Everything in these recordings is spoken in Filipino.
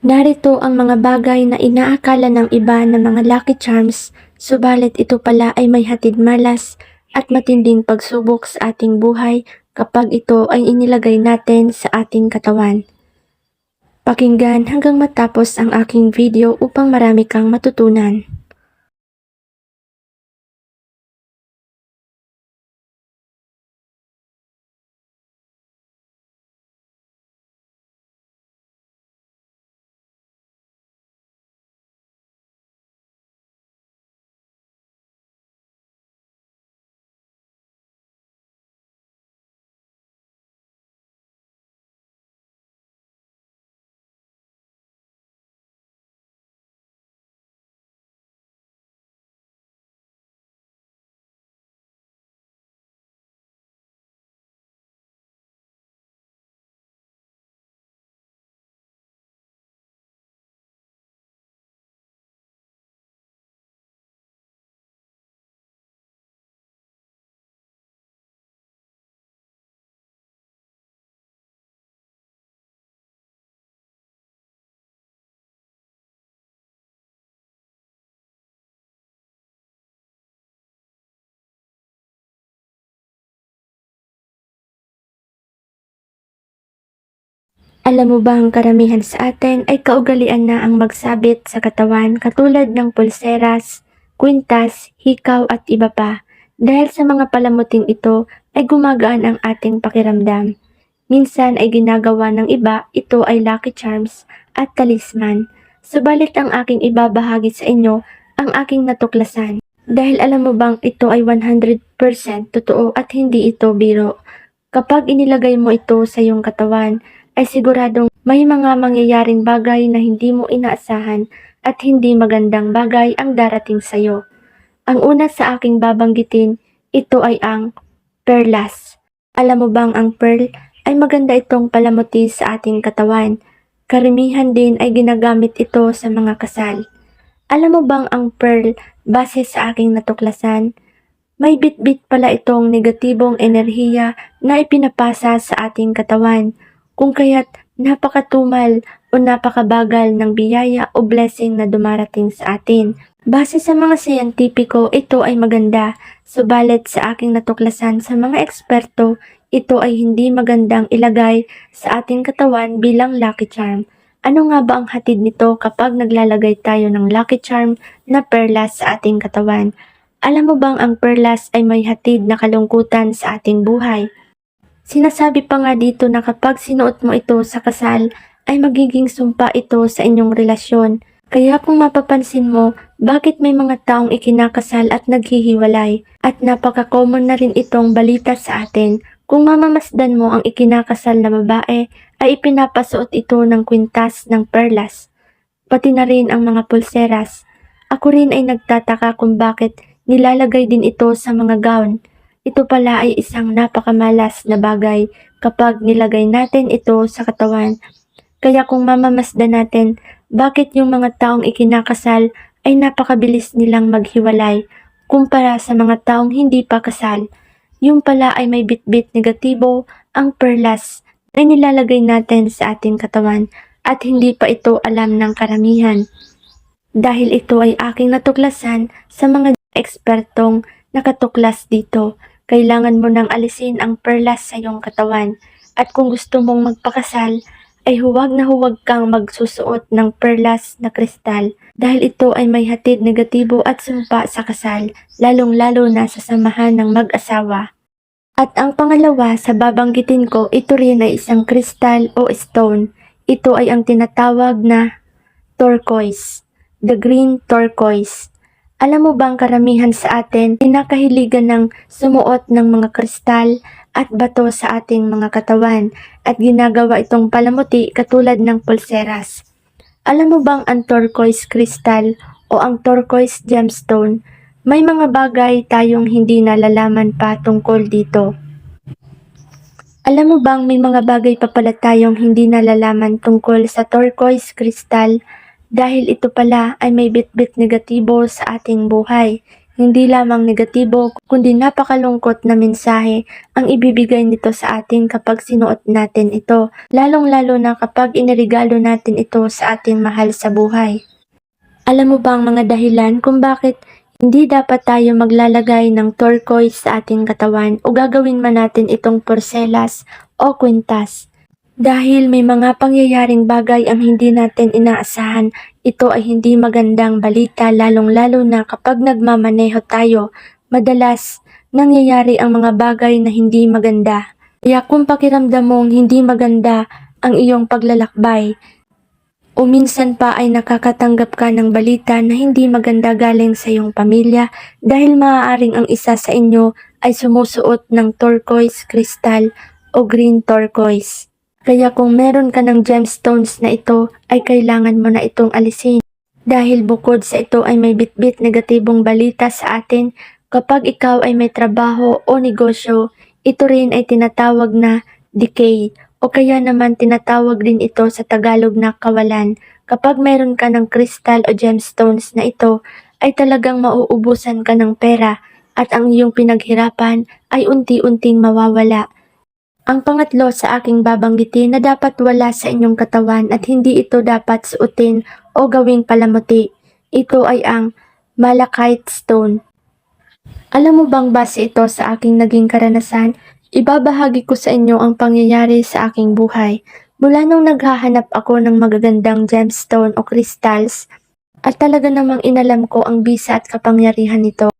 Narito ang mga bagay na inaakala ng iba na mga lucky charms, subalit ito pala ay may hatid malas at matinding pagsubok sa ating buhay kapag ito ay inilagay natin sa ating katawan. Pakinggan hanggang matapos ang aking video upang marami kang matutunan. Alam mo ba ang karamihan sa atin ay kaugalian na ang magsabit sa katawan katulad ng pulseras, kwintas, hikaw at iba pa. Dahil sa mga palamuting ito ay gumagaan ang ating pakiramdam. Minsan ay ginagawa ng iba ito ay lucky charms at talisman. Subalit ang aking ibabahagi sa inyo ang aking natuklasan. Dahil alam mo bang ito ay 100% totoo at hindi ito biro. Kapag inilagay mo ito sa iyong katawan, ay siguradong may mga mangyayaring bagay na hindi mo inaasahan at hindi magandang bagay ang darating sa iyo. Ang una sa aking babanggitin, ito ay ang perlas. Alam mo bang ang pearl ay maganda itong palamuti sa ating katawan. Karamihan din ay ginagamit ito sa mga kasal. Alam mo bang ang pearl, base sa aking natuklasan, may bitbit pala itong negatibong enerhiya na ipinapasa sa ating katawan kung kaya't napakatumal o napakabagal ng biyaya o blessing na dumarating sa atin. Base sa mga siyentipiko, ito ay maganda, subalit sa aking natuklasan sa mga eksperto, ito ay hindi magandang ilagay sa ating katawan bilang lucky charm. Ano nga ba ang hatid nito kapag naglalagay tayo ng lucky charm na perlas sa ating katawan? Alam mo bang ang perlas ay may hatid na kalungkutan sa ating buhay? Sinasabi pa nga dito na kapag sinuot mo ito sa kasal, ay magiging sumpa ito sa inyong relasyon. Kaya kung mapapansin mo, bakit may mga taong ikinakasal at naghihiwalay? At napaka-common na rin itong balita sa atin. Kung mamamasdan mo ang ikinakasal na babae, ay ipinapasuot ito ng kwintas ng perlas. Pati na rin ang mga pulseras. Ako rin ay nagtataka kung bakit nilalagay din ito sa mga gown. Ito pala ay isang napakamalas na bagay kapag nilagay natin ito sa katawan. Kaya kung mamamasdan natin, bakit yung mga taong ikinakasal ay napakabilis nilang maghiwalay kumpara sa mga taong hindi pa kasal. Yung pala ay may bitbit negatibo ang perlas na nilalagay natin sa ating katawan at hindi pa ito alam ng karamihan. Dahil ito ay aking natuklasan sa mga ekspertong nakatuklas dito kailangan mo nang alisin ang perlas sa iyong katawan. At kung gusto mong magpakasal, ay huwag na huwag kang magsusuot ng perlas na kristal dahil ito ay may hatid negatibo at sumpa sa kasal, lalong-lalo na sa samahan ng mag-asawa. At ang pangalawa sa babanggitin ko, ito rin ay isang kristal o stone. Ito ay ang tinatawag na turquoise, the green turquoise. Alam mo bang karamihan sa atin pinakahiligan ng sumuot ng mga kristal at bato sa ating mga katawan at ginagawa itong palamuti katulad ng pulseras. Alam mo bang ang turquoise crystal o ang turquoise gemstone, may mga bagay tayong hindi nalalaman pa tungkol dito. Alam mo bang may mga bagay pa pala tayong hindi nalalaman tungkol sa turquoise crystal dahil ito pala ay may bitbit negatibo sa ating buhay. hindi lamang negatibo kundi napakalungkot na mensahe ang ibibigay nito sa atin kapag sinuot natin ito, lalong-lalo na kapag iniregalo natin ito sa ating mahal sa buhay. Alam mo ba ang mga dahilan kung bakit hindi dapat tayo maglalagay ng turquoise sa ating katawan o gagawin man natin itong porcelas o kwintas? Dahil may mga pangyayaring bagay ang hindi natin inaasahan, ito ay hindi magandang balita lalong-lalo na kapag nagmamaneho tayo. Madalas, nangyayari ang mga bagay na hindi maganda. Kaya kung pakiramdam mong hindi maganda ang iyong paglalakbay, o minsan pa ay nakakatanggap ka ng balita na hindi maganda galing sa iyong pamilya dahil maaaring ang isa sa inyo ay sumusuot ng turquoise crystal o green turquoise. Kaya kung meron ka ng gemstones na ito, ay kailangan mo na itong alisin. Dahil bukod sa ito ay may bitbit negatibong balita sa atin, kapag ikaw ay may trabaho o negosyo, ito rin ay tinatawag na decay o kaya naman tinatawag din ito sa Tagalog na kawalan. Kapag meron ka ng crystal o gemstones na ito, ay talagang mauubusan ka ng pera at ang iyong pinaghirapan ay unti-unting mawawala. Ang pangatlo sa aking babanggitin na dapat wala sa inyong katawan at hindi ito dapat suotin o gawing palamuti. Ito ay ang malachite stone. Alam mo bang base ito sa aking naging karanasan, ibabahagi ko sa inyo ang pangyayari sa aking buhay. Mula nung naghahanap ako ng magagandang gemstone o crystals, at talaga namang inalam ko ang bisa at kapangyarihan nito.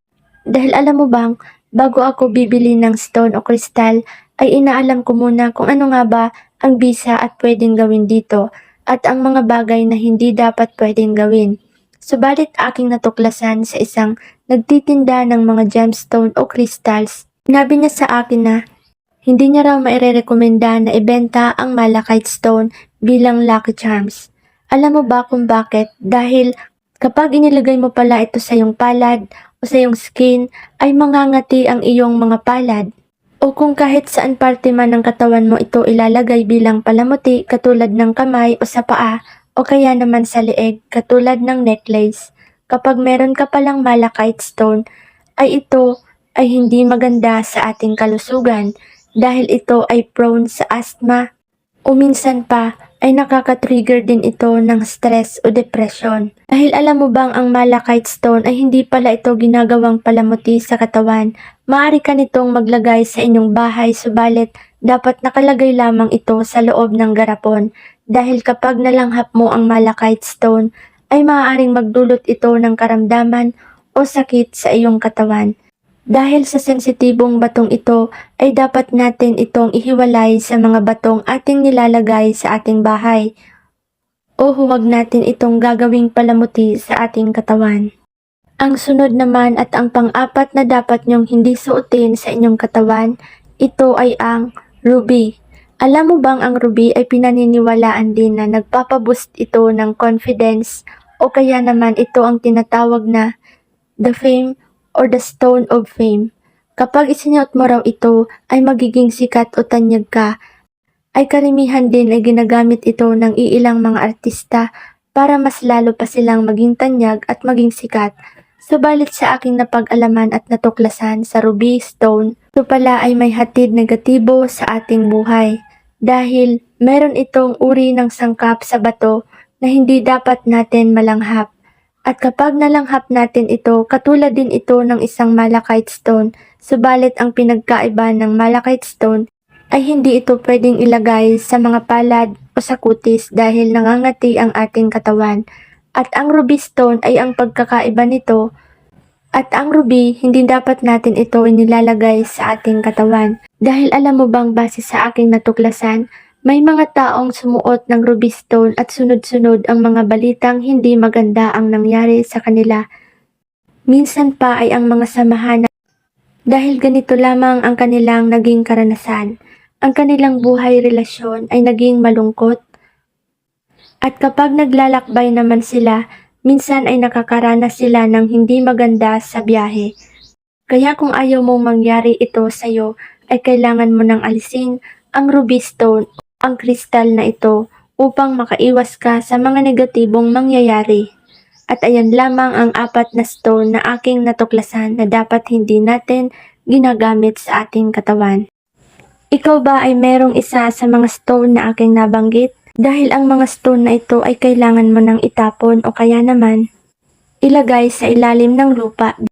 Dahil alam mo bang, bago ako bibili ng stone o kristal, ay inaalam ko muna kung ano nga ba ang bisa at pwedeng gawin dito at ang mga bagay na hindi dapat pwedeng gawin. Subalit aking natuklasan sa isang nagtitinda ng mga gemstone o crystals, sinabi niya sa akin na hindi niya raw mairerekomenda na ibenta ang malachite stone bilang lucky charms. Alam mo ba kung bakit? Dahil kapag inilagay mo pala ito sa iyong palad o sa iyong skin, ay mangangati ang iyong mga palad. O kung kahit saan parte man ng katawan mo ito ilalagay bilang palamuti katulad ng kamay o sa paa o kaya naman sa leeg katulad ng necklace. Kapag meron ka palang malachite stone, ay ito ay hindi maganda sa ating kalusugan dahil ito ay prone sa asthma o minsan pa ay nakaka-trigger din ito ng stress o depression. Dahil alam mo bang ang malachite stone ay hindi pala ito ginagawang palamuti sa katawan. Maaari ka nitong maglagay sa inyong bahay subalit dapat nakalagay lamang ito sa loob ng garapon. Dahil kapag nalanghap mo ang malachite stone ay maaaring magdulot ito ng karamdaman o sakit sa iyong katawan. Dahil sa sensitibong batong ito ay dapat natin itong ihiwalay sa mga batong ating nilalagay sa ating bahay o huwag natin itong gagawing palamuti sa ating katawan. Ang sunod naman at ang pang-apat na dapat nyong hindi suotin sa inyong katawan, ito ay ang ruby. Alam mo bang ang ruby ay pinaniniwalaan din na nagpapaboost ito ng confidence o kaya naman ito ang tinatawag na the fame or the stone of fame. Kapag isinuot mo raw ito ay magiging sikat o tanyag ka, ay karamihan din ay ginagamit ito ng iilang mga artista para mas lalo pa silang maging tanyag at maging sikat. Subalit sa aking napag-alaman at natuklasan sa ruby stone, ito pala ay may hatid negatibo sa ating buhay dahil meron itong uri ng sangkap sa bato na hindi dapat natin malanghap. At kapag nalanghap natin ito, katulad din ito ng isang malachite stone, subalit ang pinagkaiba ng malachite stone ay hindi ito pwedeng ilagay sa mga palad o sa kutis dahil nangangati ang ating katawan. At ang ruby stone ay ang pagkakaiba nito at ang ruby, hindi dapat natin ito inilalagay sa ating katawan. Dahil alam mo bang base sa aking natuklasan, may mga taong sumuot ng ruby stone at sunod-sunod ang mga balitang hindi maganda ang nangyari sa kanila. Minsan pa ay ang mga samahan dahil ganito lamang ang kanilang naging karanasan. Ang kanilang buhay relasyon ay naging malungkot. At kapag naglalakbay naman sila, minsan ay nakakaranas sila ng hindi maganda sa biyahe. Kaya kung ayaw mong mangyari ito sa iyo, ay kailangan mo nang alisin ang ruby stone ang kristal na ito upang makaiwas ka sa mga negatibong mangyayari. At ayan lamang ang apat na stone na aking natuklasan na dapat hindi natin ginagamit sa ating katawan. Ikaw ba ay merong isa sa mga stone na aking nabanggit? Dahil ang mga stone na ito ay kailangan mo nang itapon o kaya naman ilagay sa ilalim ng lupa